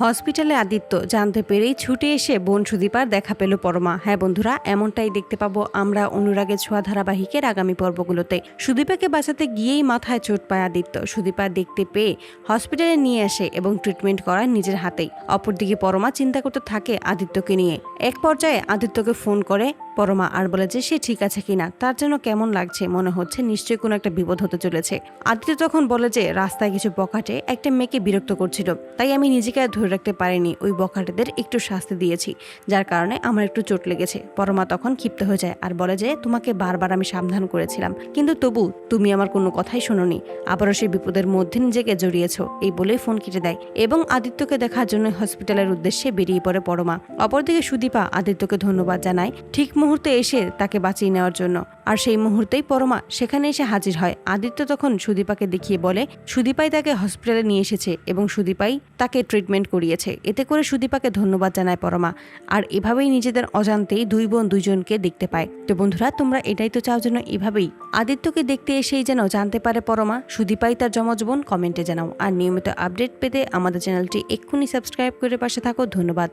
হসপিটালে আদিত্য জানতে পেরেই ছুটে এসে বোন সুদীপার দেখা পেল পরমা। হ্যাঁ বন্ধুরা, এমনটাই দেখতে পাবো আমরা অনুরাগের ছোঁয়া ধারাবাহিকের আগামী পর্বগুলোতে। সুদীপাকে বাঁচাতে গিয়েই মাথায় চোট পায় আদিত্য। সুদীপা দেখতে পেয়ে হসপিটালে নিয়ে আসে এবং ট্রিটমেন্ট করায় নিজের হাতেই। অপরদিকে পরমা চিন্তা করতে থাকে আদিত্যকে নিয়ে। এক পর্যায়ে আদিত্যকে ফোন করে পরমা আর বলে যে, সে ঠিক আছে কিনা? তার জন্য কেমন লাগছে মনে হচ্ছে, নিশ্চয়ই কোনো একটা বিপদ হতে চলেছে। আদিত্য তখন বলে যে, রাস্তায় কিছু বকাটে একটা মেয়েকে বিরক্ত করছিল, তাই আমি নিজেকে আর ধরে রাখতে পারিনি। ওই বকাটেদের একটু শাস্তি দিয়েছি, যার কারণে আমার একটু চোট লেগেছে। পরমা তখন ক্ষিপ্ত হয়ে যায় আর বলে যে, তোমাকে বারবার আমি সাবধান করেছিলাম, কিন্তু তবু তুমি আমার কোনো কথাই শোনোনি। আবারও সেই বিপদের মধ্যে নিজেকে জড়িয়েছো, এই বলেই ফোন কেটে দেয় এবং আদিত্যকে দেখার জন্য হসপিটালের উদ্দেশ্যে বেরিয়ে পড়ে পরমা। অপরদিকে সুদীপা আদিত্যকে ধন্যবাদ জানায়, ঠিক মুহূর্তে এসে তাকে বাঁচিয়ে নেওয়ার জন্য। আর সেই মুহূর্তেই পরমা সেখানে এসে হাজির হয়। আদিত্য তখন সুদীপাকে দেখিয়ে বলে, সুদীপাই তাকে হসপিটালে নিয়ে এসেছে এবং সুদীপাই তাকে ট্রিটমেন্ট করিয়েছে। এতে করে সুদীপাকে ধন্যবাদ জানায় পরমা। আর এভাবেই নিজেদের অজান্তেই দুই বোন দুইজনকে দেখতে পায়। তো বন্ধুরা, তোমরা এটাই তো চাও যেন এভাবেই আদিত্যকে দেখতে এসেই যেন জানতে পারে পরমা। সুদীপাই তার যমজ বোন, কমেন্টে জানাও। আর নিয়মিত আপডেট পেতে আমাদের চ্যানেলটি এক্ষুনি সাবস্ক্রাইব করে পাশে থাকো। ধন্যবাদ।